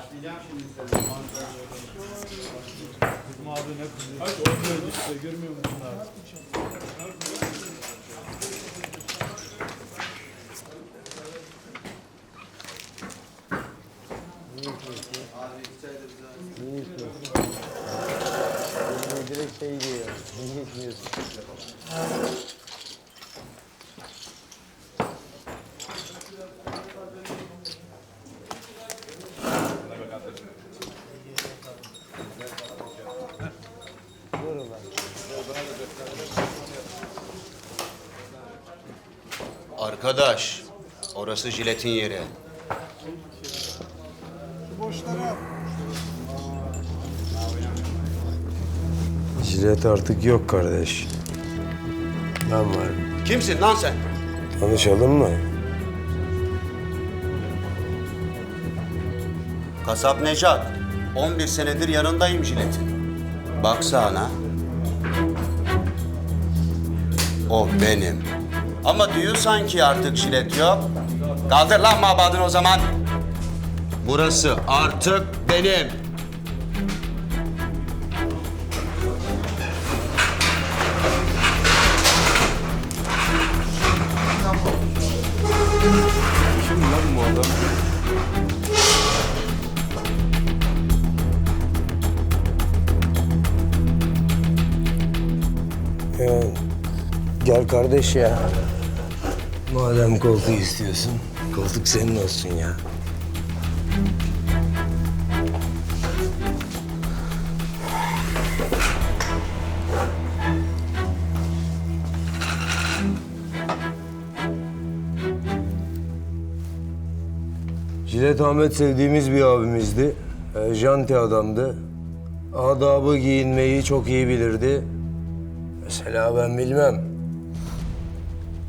Başlayacağım şimdi size. Bizim abi ne kızıyor? Hadi o işte görmüyor musun bunlar? Abi iki çay da bize. Direkt şey diyor. Ne geçmiyorsun? Arkadaş, orası jiletin yeri. Jilet artık yok kardeş. Ben varım. Kimsin lan sen? Tanışalım mı? Kasap Necat. 11 senedir yanındayım jiletin. Baksana. O benim. Ama diyor sanki artık jilet yok. Kaldır lan mabadını o zaman. Burası artık benim. Gel kardeş ya. Madem koltuğu istiyorsun, koltuk senin olsun ya. Jilet Ahmet sevdiğimiz bir abimizdi. E, janti adamdı. Adabı giyinmeyi çok iyi bilirdi. Mesela ben bilmem.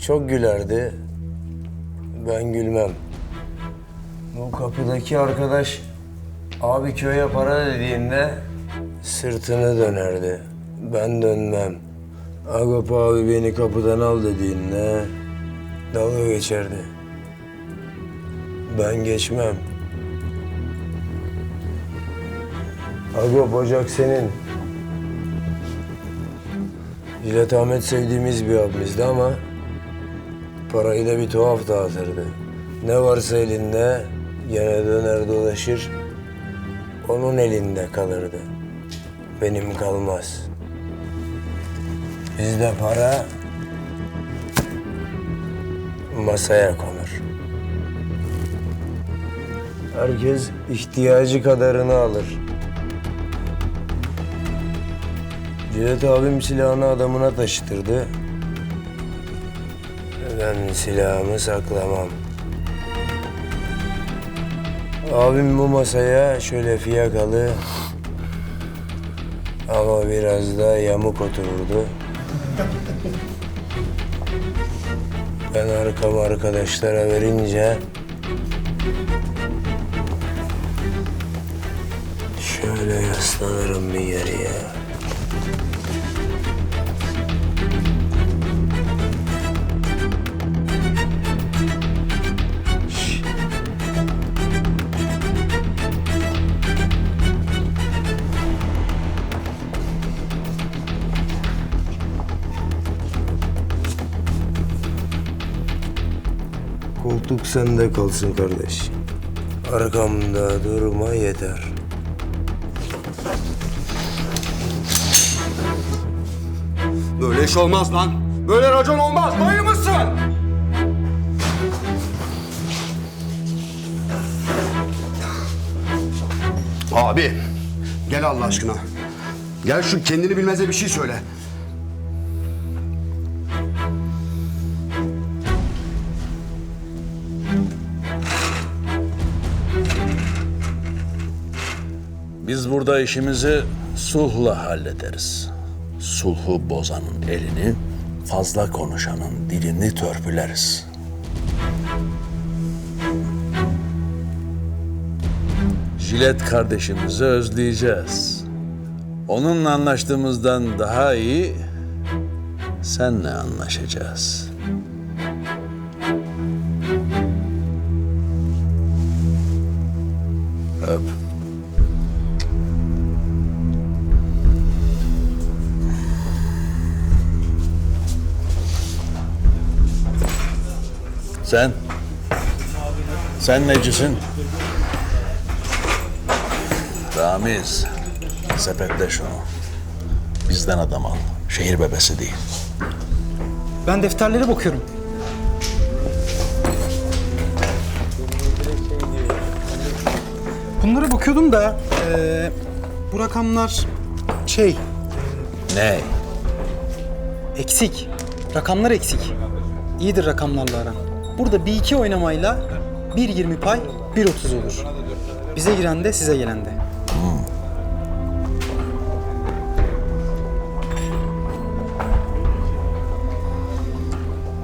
Çok gülerdi. Ben gülmem. Bu kapıdaki arkadaş abi köye para dediğinde sırtını dönerdi. Ben dönmem. Agop abi beni kapıdan al dediğinde dalga geçerdi. Ben geçmem. Agop ocak senin. Jilet Ahmet sevdiğimiz bir abimizdi ama parayı da bir tuhaf dağıtırdı. Ne varsa elinde gene döner dolaşır onun elinde kalırdı. Benim kalmaz. Bizde para masaya konur. Herkes ihtiyacı kadarını alır. Cilet abim silahını adamına taşıtırdı. Ben silahımı saklamam. Abim bu masaya şöyle fiyakalı ama biraz da yamuk otururdu. Ben arkamı arkadaşlara verince şöyle yaslanırım bir yere. Koltuk sende kalsın kardeş. Arkamda durma yeter. Böyle iş olmaz lan. Böyle racon olmaz. Dayı mısın? Abi, gel Allah aşkına. Gel şu kendini bilmeze bir şey söyle. Biz burada işimizi sulhla hallederiz. Sulhu bozanın elini, fazla konuşanın dilini törpüleriz. Jilet kardeşimizi özleyeceğiz. Onunla anlaştığımızdan daha iyi senle anlaşacağız. Öp. Sen? Sen necisin? Ramiz, sepetle şunu. Bizden adam al. Şehir bebesi değil. Ben defterlere bakıyorum. Bunlara bakıyordum da eee, bu rakamlar şey Ne? eksik. Rakamlar eksik. İyidir rakamlarla aran. Burada bir iki oynamayla 1.20 pay 1.30 olur. Bize giren de size gelen de.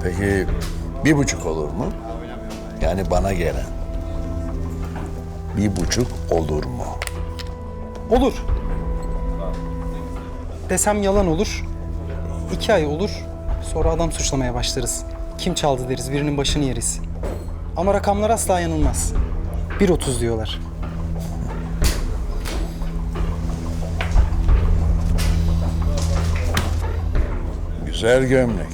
Peki bir buçuk olur mu? Yani bana gelen. Bir buçuk olur mu? Olur. Desem yalan olur. İki ay olur. Sonra adam suçlamaya başlarız. Kim çaldı deriz, birinin başını yeriz. Ama rakamlar asla yanılmaz. 1.30 diyorlar. Güzel gömlek.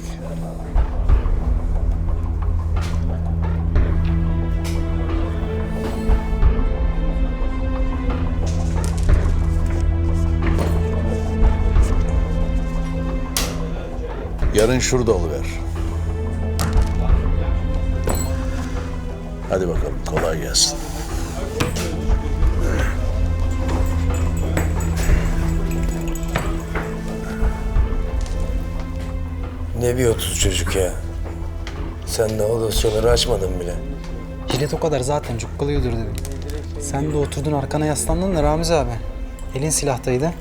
Yarın şurada oluver. Hadi bakalım kolay gelsin. Ne bir otuz çocuk ya. Sen de o dosyaları açmadın bile. Jilet o kadar zaten cukkalıyordur dedim. Sen de oturdun arkana yaslandın da Ramiz abi. Elin silahtaydı.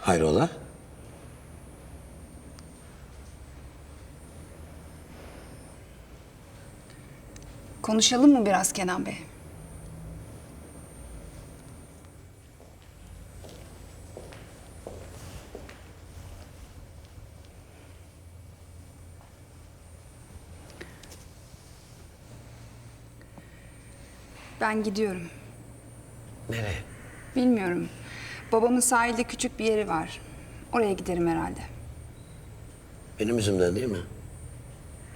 Hayrola? Konuşalım mı biraz Kenan Bey? Ben gidiyorum. Nereye? Bilmiyorum. Babamın sahilde küçük bir yeri var. Oraya giderim herhalde. Benim yüzümden değil mi?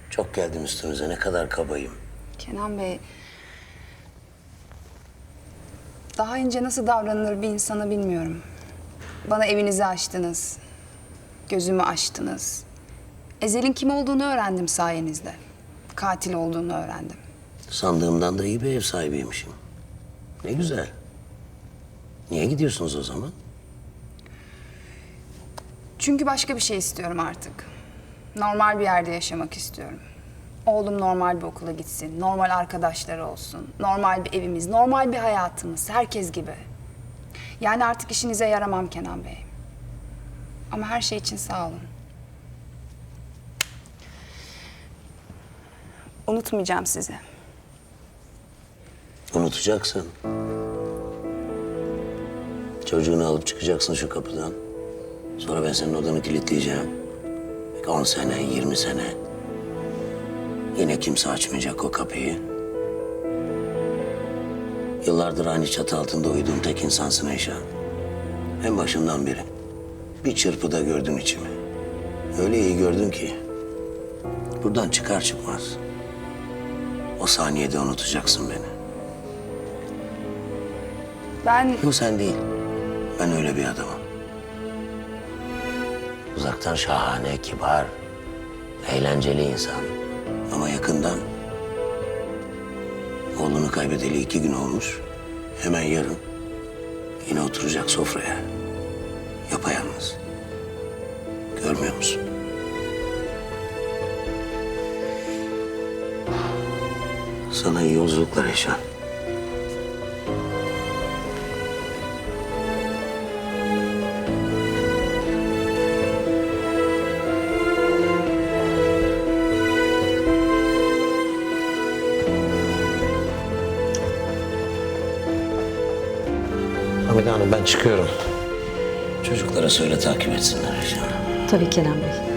Çok geldim üstünüze. Ne kadar kabayım. Kenan Bey... Daha önce nasıl davranılır bir insana bilmiyorum. Bana evinizi açtınız. Gözümü açtınız. Ezel'in kim olduğunu öğrendim sayenizde. Katil olduğunu öğrendim. Sandığımdan da iyi bir ev sahibiymişim. Ne güzel. Niye gidiyorsunuz o zaman? Çünkü başka bir şey istiyorum artık. Normal bir yerde yaşamak istiyorum. Oğlum normal bir okula gitsin, normal arkadaşları olsun, normal bir evimiz, normal bir hayatımız, herkes gibi. Yani artık işinize yaramam Kenan Bey. Ama her şey için sağ olun. Unutmayacağım sizi. Unutacaksın. Çocuğunu alıp çıkacaksın şu kapıdan. Sonra ben senin odanı kilitleyeceğim. Belki 10 sene, 20 sene. Yine kimse açmayacak o kapıyı. Yıllardır aynı çatı altında uyuduğum tek insansın Eyşan. En başından beri. Bir çırpıda gördün içimi. Öyle iyi gördün ki. Buradan çıkar çıkmaz. O saniyede unutacaksın beni. Ben Yok sen değil. Ben öyle bir adamım. Uzaktan şahane, kibar, eğlenceli insan. Ama yakından oğlunu kaybedeli iki gün olmuş. Hemen yarın yine oturacak sofraya. Yapayalnız. Görmüyor musun? Sana iyi yolculuklar Eşan. Hanım ben çıkıyorum. Çocuklara söyle takip etsinler. Tabii Kenan Bey.